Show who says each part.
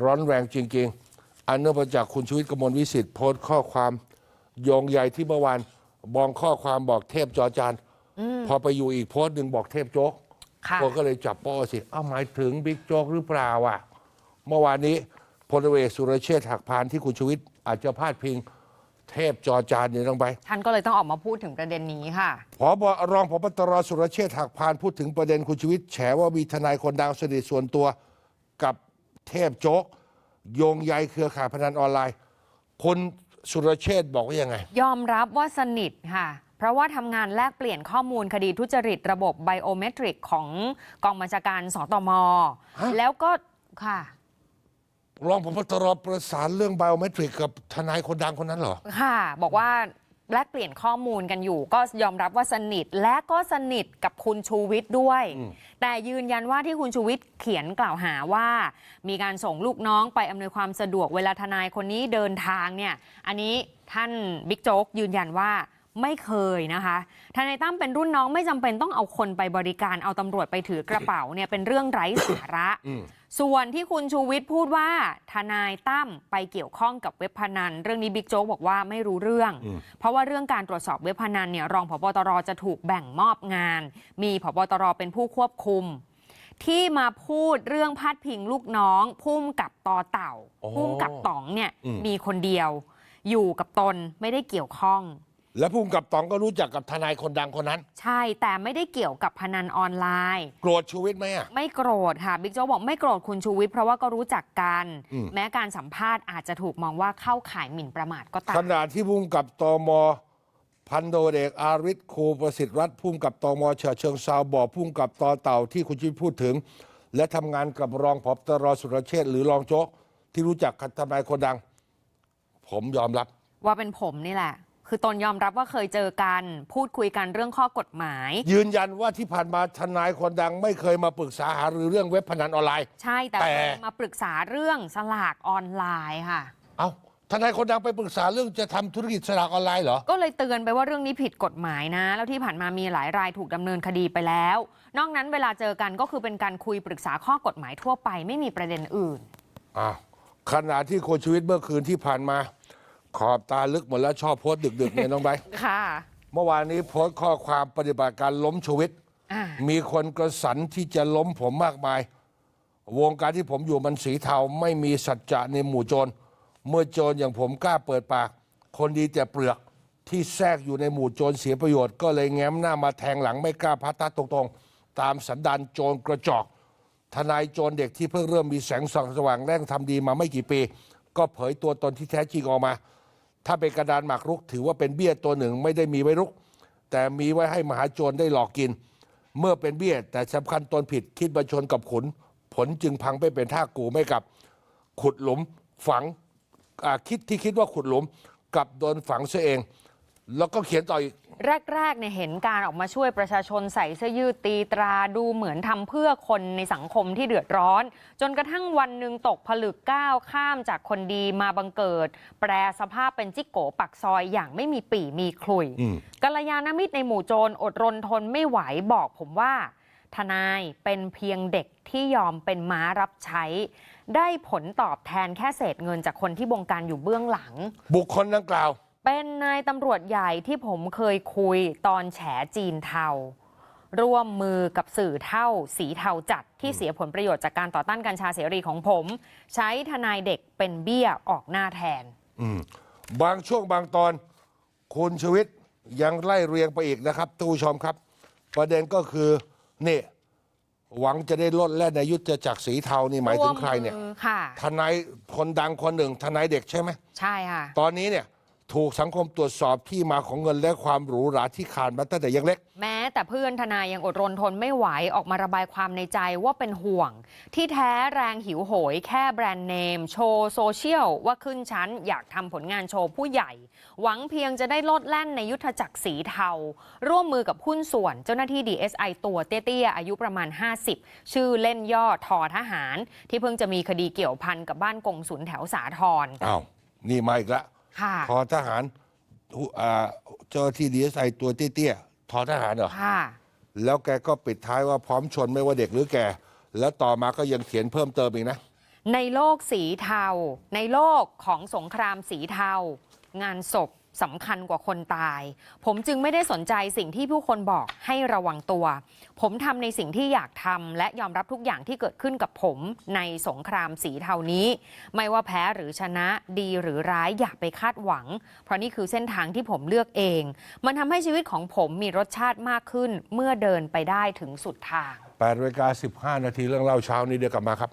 Speaker 1: ร้อนแรงจริง ๆ อันเนื่องมาจากคุณชูวิทย์กมลวิสิทธิ์โพสต์ข้อความโยงใยที่เมื่อวานบองข้อความบอกเทพจอจานพอไปอยู่อีกโพสต์หนึ่งบอกเทพโจ๊ก
Speaker 2: ค่ะ
Speaker 1: คนก็เลยจับโป้สิเอ้าหมายถึงบิ๊กโจ๊กหรือเปล่าอะ เมื่อวานนี้พลเอกสุรเชษฐ์หักพานที่คุณชูวิทย์อาจจะพาดพิงเทพจอจานเนี่ยต้องไป
Speaker 2: ท่านก็เลยต้องออกมาพูดถึงประเด็นนี้ค่ะ
Speaker 1: พบรองพบตรสุรเชษฐ์หักพานพูดถึงประเด็นคุณชูวิทย์แฉว่ามีทนายคนดังสนิทส่วนตัวกับ เทพโจ๊ก โยงใยเครือข่ายพนันออนไลน์คุณสุรเชษฐ์บอกว่ายังไง
Speaker 2: ยอมรับว่าสนิทค่ะ เพราะว่าทำงานแลกเปลี่ยนข้อมูลคดีทุจริตระบบไบโอเมตริกของกองบัญชาการสตม
Speaker 1: ฮะ
Speaker 2: แล้วก็ค่ะ
Speaker 1: รองพบตรประสานเรื่องไบโอเมตริกกับทนายคนดังคนนั้นเหรอ
Speaker 2: ค่ะ บอกว่า แลกเปลี่ยนข้อมูลกันอยู่ ก็ยอมรับว่าสนิทและก็สนิทกับคุณชูวิทย์ด้วย แต่ยืนยันว่าที่คุณชูวิทย์เขียนกล่าวหาว่า มีการส่งลูกน้องไปอำนวยความสะดวกเวลาทนายคนนี้เดินทางเนี่ย อันนี้ท่านบิ๊กโจ๊กยืนยันว่า ไม่เคยนะคะทนายตั้มเป็นรุ่นน้องไม่จำเป็นต้องเอาคนไปบริการเอาตำรวจไปถือกระเป๋าเนี่ยเป็นเรื่องไร้สาระ
Speaker 1: อืม
Speaker 2: ส่วนที่คุณชูวิทย์พูดว่าทนายตั้มไปเกี่ยวข้องกับเว็บพนัน เรื่องนี้บิ๊กโจ๊กบอกว่าไม่รู้เรื่อง เพราะว่าเรื่องการตรวจสอบเว็บพนันเนี่ยรองผบตรจะถูกแบ่งมอบงาน มีผบตรเป็นผู้ควบคุมที่มาพูดเรื่องพาดพิงลูกน้องพุ่มกับต่อเต่า
Speaker 1: อ๋อ
Speaker 2: พุ่มกับต๋องเนี่ย
Speaker 1: อืม
Speaker 2: มีคนเดียว อยู่กับตนไม่ได้เกี่ยวข้อง
Speaker 1: และภูมิกับตองก็รู้จักกับทนายคนดังคนนั้น
Speaker 2: ใช่แต่ไม่ได้เกี่ยวกับพนันออนไลน์
Speaker 1: โกรธชูวิทย์ไหมอะ
Speaker 2: ไม่โกรธค่ะบิ๊กโจ๊กบอกไม่โกรธคุณชูวิทย์เพราะว่าก็รู้จักกัน
Speaker 1: อืม
Speaker 2: แม้การสัมภาษณ์อาจจะถูกมองว่าเข้าข่ายหมิ่นประมาทก็ตา
Speaker 1: ข
Speaker 2: ม
Speaker 1: ณะที่ภูมิกับตมพันโดเอกอาริศครูประสิทธิ์รัฐภูมิกับตมเฉะเชิงเซาบอกภูมิกับตอเต่าที่คุณชิดพูดถึง และทำงานกับรองผบตรสุรเชษฐ์หรือรองโจ๊กที่รู้จักกับทนายคนดัง ผมยอมรับ
Speaker 2: ว่าเป็นผมนี่แหละ คือตนยอมรับว่าเคยเจอกัน พูดคุยกันเรื่องข้อกฎหมาย
Speaker 1: ยืนยันว่าที่ผ่านมาทนายคนดังไม่เคยมาปรึกษาหารือเรื่องเว็บพนันออนไลน์
Speaker 2: ใช่แต่
Speaker 1: แต่
Speaker 2: เคยมาปรึกษาเรื่องสลากออนไลน์ค่ะ
Speaker 1: เอาทนายคนดังไปปรึกษาเรื่องจะทำธุรกิจสลากออนไลน์เหรอ
Speaker 2: ก็เลยเตือนไปว่าเรื่องนี้ผิดกฎหมายนะ แล้วที่ผ่านมามีหลายรายถูกดำเนินคดีไปแล้ว นอกนั้นเวลาเจอกันก็คือเป็นการคุยปรึกษาข้อกฎหมายทั่วไปไม่มีประเด็นอื่น
Speaker 1: อ้าวขณะที่คนชีวิตเมื่อคืนที่ผ่านมา ขอบตาลึกหมดแล้วชอบโพสต์ดึกๆเนี่ยน้องใบร์ท
Speaker 2: ค่ะ
Speaker 1: เมื่อวานนี้โพสต์ข้อความปฏิบัติการล้มชีวิต
Speaker 2: อ่า
Speaker 1: มีคนกระสันที่จะล้มผมมากมาย วงการที่ผมอยู่มันสีเทาไม่มีสัจจะในหมู่โจร เมื่อโจรอย่างผมกล้าเปิดปาก คนดีแต่เปลือกที่แทรกอยู่ในหมู่โจรเสียประโยชน์ก็เลยแง้มหน้ามาแทงหลังไม่กล้าพัดทัดตรงๆ ตามสันดานโจรกระจอก ทนายโจรเด็กที่เพิ่งเริ่มมีแสงส่องสว่างแรงทำดีมาไม่กี่ปี ก็เผยตัวตนที่แท้จริงออกมา ถ้าเป็นกระดานหมากรุก ถือว่าเป็นเบี้ยตัวหนึ่งไม่ได้มีไว้รุก แต่มีไว้ให้มหาโจรได้หลอกกิน เมื่อเป็นเบี้ยแต่สำคัญตนผิดคิดบัญชนกับขุน ผลจึงพังไปเป็นท่ากูไม่กลับ ขุดหลุมฝังคิดที่คิดว่าขุดหลุมกลับโดนฝังซะเอง แล้วก็เขียนต่ออีก
Speaker 2: แรกๆเนี่ยเห็นการออกมาช่วยประชาชนใส่เสื้อยืดตีตราดูเหมือนทำเพื่อคนในสังคมที่เดือดร้อน จนกระทั่งวันหนึ่งตกผลึกก้าวข้ามจากคนดีมาบังเกิด แปรสภาพเป็นจิกโกปักซอยอย่างไม่มีปีมีคลุย
Speaker 1: อืม
Speaker 2: กัลยาณมิตรในหมู่โจรอดรนทนไม่ไหวบอกผมว่า ทนายเป็นเพียงเด็กที่ยอมเป็นม้ารับใช้ ได้ผลตอบแทนแค่เศษเงินจากคนที่บงการอยู่เบื้องหลัง
Speaker 1: บุคคลดังกล่าว
Speaker 2: เป็นนายตำรวจใหญ่ที่ผมเคยคุยตอนแฉจีนเทา ร่วมมือกับสื่อเท่า สีเทาจัดที่เสียผลประโยชน์จากการต่อต้านกัญชาเสรีของผม ใช้ทนายเด็กเป็นเบี้ยออกหน้าแทน
Speaker 1: บางช่วงบางตอนคุณชวิตยังไล่เรียงไปอีกนะครับท่านผู้ชมครับ ประเด็นก็คือนี่หวังจะได้ลดแล่นในยุทธจักรสีเทานี่หมายถึงใครเนี่ย
Speaker 2: วมมือค่ะ
Speaker 1: ทนายคนดังคนหนึ่งทนายเด็กใช่ไหม
Speaker 2: ใช่ค่ะ
Speaker 1: ตอนนี้เนี่ย ถูกสังคมตรวจสอบที่มาของเงินและความหรูหราที่ขาดมาตั้งแต่ยังเล็ก
Speaker 2: แม้แต่เพื่อนทนายยังอดรนทนไม่ไหวออกมาระบายความในใจว่าเป็นห่วง ที่แท้แรงหิวโหยแค่แบรนด์เนม โชว์โซเชียลว่าขึ้นชั้นอยากทำผลงานโชว์ผู้ใหญ่ หวังเพียงจะได้ลดแล่นในยุทธจักรสีเทา ร่วมมือกับหุ้นส่วนเจ้าหน้าที่ DSI ตัวเตี้ยๆอายุประมาณ 50 ชื่อเล่นย่อทอทหาร ที่เพิ่งจะมีคดีเกี่ยวพันกับบ้านกงสุลแถวสาทร
Speaker 1: อ้าวนี่มาอีกแล้ว
Speaker 2: ค่ะ
Speaker 1: ทอทหารผู้อ่าเจ้าหน้าที่ดีเอสไอตัวเตี้ยๆทอทหารเหรอ
Speaker 2: ค่ะ
Speaker 1: แล้วแกก็ปิดท้ายว่าพร้อมชนไม่ว่าเด็กหรือแก่แล้วต่อมาก็ยังเขียนเพิ่มเติมอีกนะ
Speaker 2: ในโลกสีเทา ในโลกของสงครามสีเทา งานศพ สำคัญกว่าคนตาย ผมจึงไม่ได้สนใจสิ่งที่ผู้คนบอกให้ระวังตัว ผมทำในสิ่งที่อยากทำและยอมรับทุกอย่างที่เกิดขึ้นกับผมในสงครามสีเทานี้ ไม่ว่าแพ้หรือชนะดีหรือร้ายอย่าไปคาดหวัง เพราะนี่คือเส้นทางที่ผมเลือกเอง มันทำให้ชีวิตของผมมีรสชาติมากขึ้นเมื่อเดินไปได้ถึงสุดทาง
Speaker 1: 8นาฬิกา15 นาทีเรื่องเล่าเช้านี้เดี๋ยวกลับมาครับ